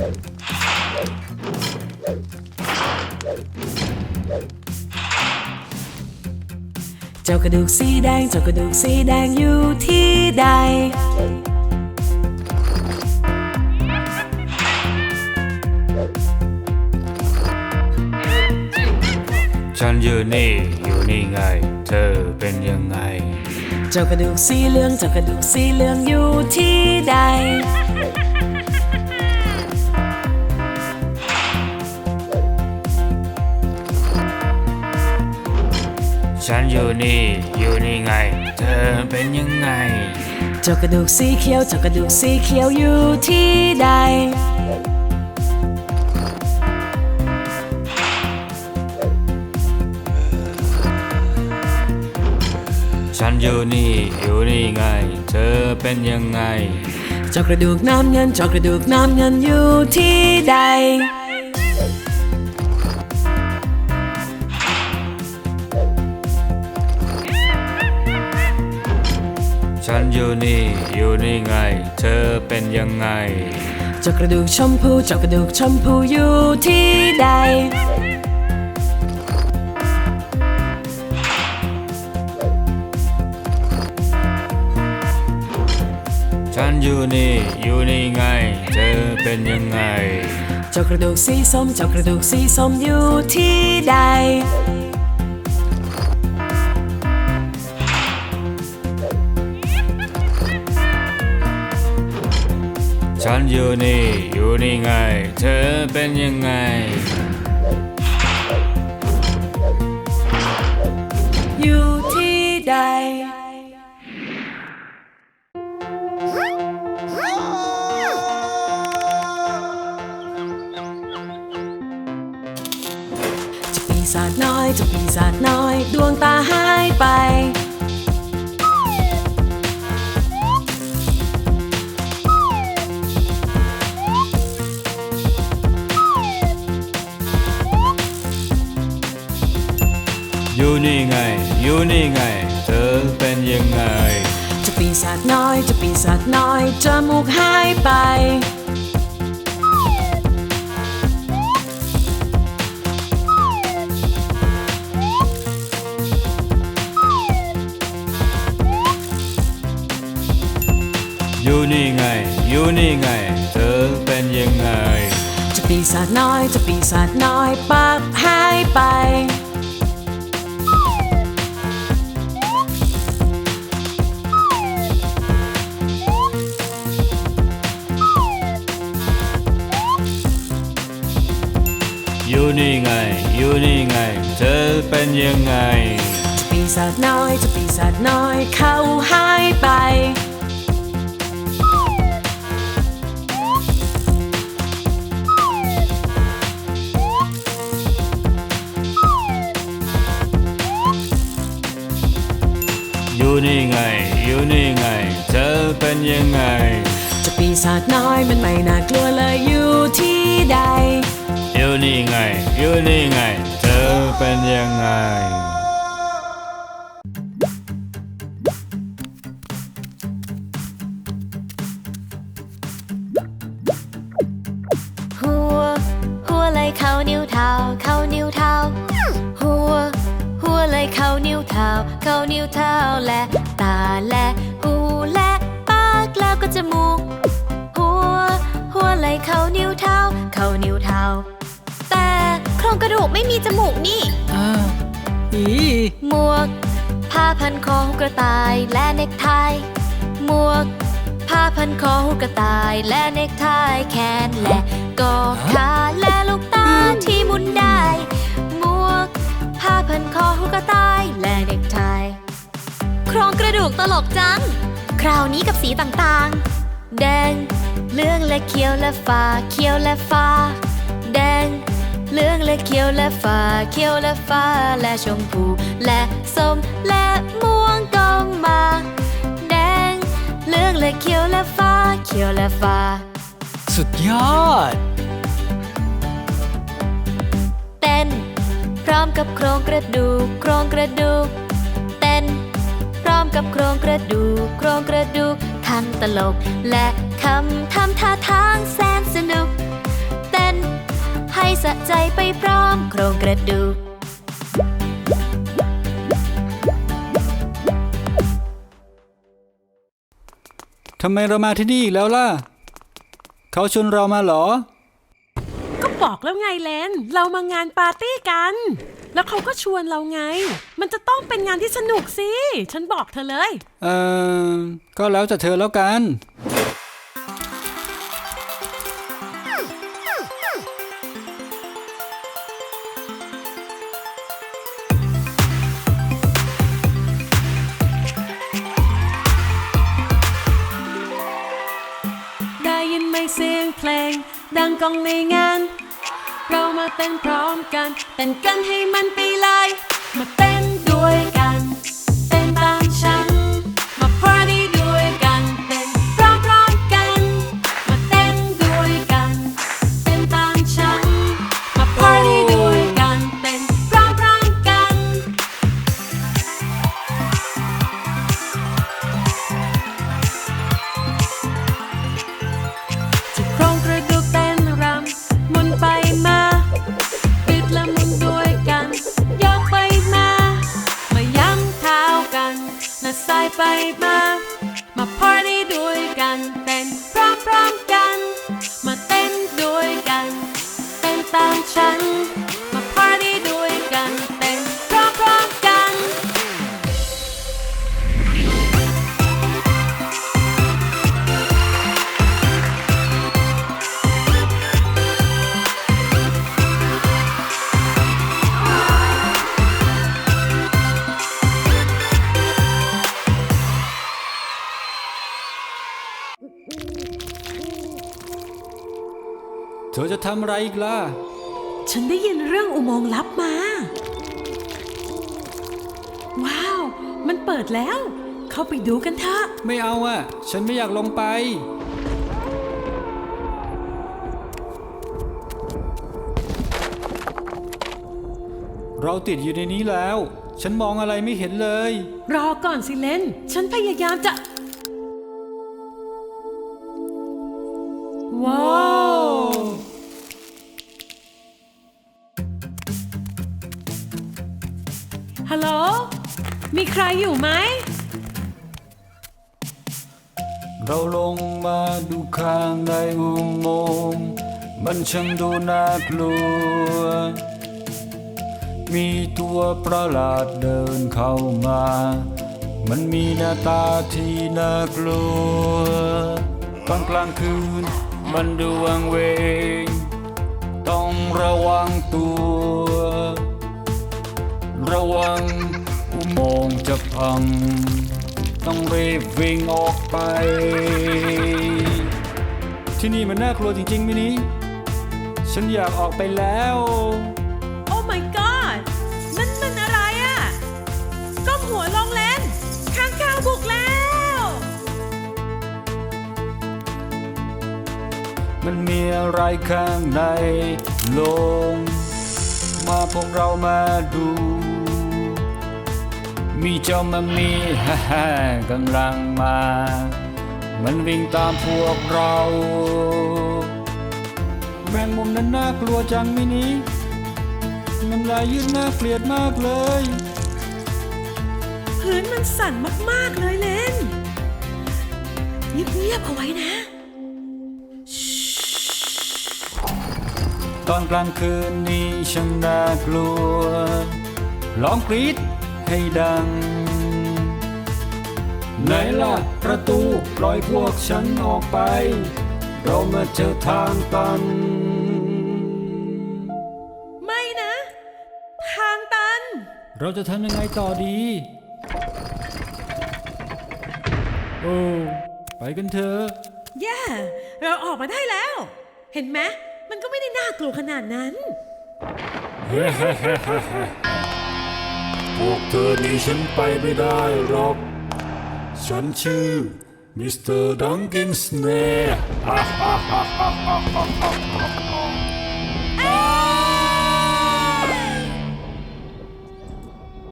เจ้ากระดูกสีแดง เจ้ากระดูกสีแดงอยู่ที่ใด ฉันอยู่นี่อยู่นี่ไง เธอเป็นยังไง เจ้ากระดูกสีเหลือง เจ้ากระดูกสีเหลืองอยู่ที่ใด ฉันอยู่นี่ อยู่นี่ไง เธอเป็นยังไง เจ้ากระดูกสีเขียวเจ้ากระดูกสีเขียวอยู่ที่ใด ฉันอยู่นี่ อยู่นี่ไง เธอเป็นยังไง เจ้ากระดูกน้ำเงินเจ้ากระดูกน้ำเงินอยู่ที่ใด อยู่นี่ อยู่นี่ไง เธอเป็นยังไง เจ้ากระดูกชมพูเจ้ากระดูกชมพูอยู่ที่ใด ฉันอยู่นี่ อยู่นี่ไง เธอเป็นยังไง เจ้ากระดูกสีส้มเจ้ากระดูกสีส้มอยู่ที่ใด ฉันอยู่นี่อยู่นี่ไง เธอเป็นยังไง อยู่ที่ใด จะปีศาจน้อย จะปีศาจน้อย ดวงตาหา อยู่นี่ไงอยู่นี่ไง เธอเป็นยังไงเจะปีศาจน้อยเจะปีศาจน้อยจมูกหายไปอยู่นี่ไง อยู่นี่ไง เธอเป็นยังไงเจะปีศาจน้อยเจะปีศาจน้อยปากหายไป นี่ไง อยู่นี่ไง เธอเป็นยังไงเจะปีศาจน้อยเจะปีศาจน้อยเขาหายไป อยู่นี่ไง อยู่นี่ไง เธอเป็นยังไงเจะปีศาจน้อยมันไม่น่ากลัวเลยอยู่ที่ใด อยู่นี่ไง อยู่นี่ไง เธอเป็นยังไง หัว หัวไหลเข้านิ้วเท้า เข้านิ้วเท้า หัว หัวไหลเข้านิ้วเท้า เข้านิ้วเท้าและตาและหูและปากแล้วก็จมูก หัว หัวไหลเข้านิ้วเท้า เข้านิ้วเท้า รงกระดูกไม่มีจมูกนี่ อ่าอีหมวก ผ้าพันคอหูกระต่ายและเนกไท หมวก ผ้าพันคอหูกระต่ายและเนกไทแขนและก็ขาและลูกตาที่หมุนได้ หมวก ผ้าพันคอหูกระต่ายและเนกไทโครงกระดูกตลกจัง คราวนี้กับสีต่างๆ แดงเหลืองและเขียวและฟ้าเขียวและฟ้า แดง เหลืองและเขียวและฟ้าเขียวและฟ้าและชมพูและส้มและม่วงก็มา แดงเหลืองและเขียวและฟ้าเขียวและฟ้า สุดยอด เต้น พร้อมกับโครงกระดูกโครงกระดูก เต้น พร้อมกับโครงกระดูกโครงกระดูกทั้งตลก และคำทำท่าทางแสนสนุกะใจไปพร้อมโครงกระดูกทำไมเรามาที่นี่อีกแล้วล่ะ เขาชวนเรามาเหรอ ก็บอกแล้วไงเลน เรามางานปาร์ตี้กัน แล้วเขาก็ชวนเราไง มันจะต้องเป็นงานที่สนุกสิ ฉันบอกเธอเลย เออก็แล้วแต่เธอแล้วกัน ดังกองในงาน เรามาเต้นพร้อมกันเต้นกันให้มันไปเลย เต้ จะทำอะไรอีกล่ะ ฉันได้ยินเรื่องอุโมงค์ลับมา ว้าว มันเปิดแล้ว เข้าไปดูกันเถอะ ไม่เอาอะ ฉันไม่อยากลงไป เราติดอยู่ในนี้แล้ว ฉันมองอะไรไม่เห็นเลย รอก่อนสิเลน ฉันพยายามจะ ว้าว โหล มีใครอยู่ไหม เราลงมาดูข้างในอุโมงค์มันช่างดูน่ากลัว มีตัวประหลาดเดินเข้ามา มันมีหน้าตาที่น่ากลัวตอนกลางคืนมันดูวังเวงต้อง พัง ต้องรีบวิ่งออกไป ที่นี่มันน่ากลัวจริงๆมินิฉันอยากออกไปแล้ว โอ้ my god นั่นมันอะไรอะ่ะก้มหัวลงเลนข้างข้าวบุกแล้ว มันมีอะไรข้างในโลง มาพวกเรามาดู มีเจ้ามามีฮ่าฮ่ากำลังมา มันวิ่งตามพวกเรา แมงมุมนั้นน่ากลัวจังมินิมันลายยืดน่าเกลียดมากเลย พื้นมันสั่นมากๆเลยเลนเงียบๆเอาไว้นะ ตอนกลางคืนนี้ช่างน่ากลัวร้องกรีด ให้ดัง ไหนล่ะประตูปล่อยพวกฉันออกไป เรามาเจอทางตัน ไม่นะ ทางตัน เราจะทำยังไงต่อดี โอ้ ไปกันเถอะ แย่ เราออกมาได้แล้ว เห็นไหมมันก็ไม่ได้น่ากลัวขนาดนั้น พวกเธอหนีฉันไปไม่ได้หรอก ฉันชื่อมิสเตอร์ดังกินสเนร์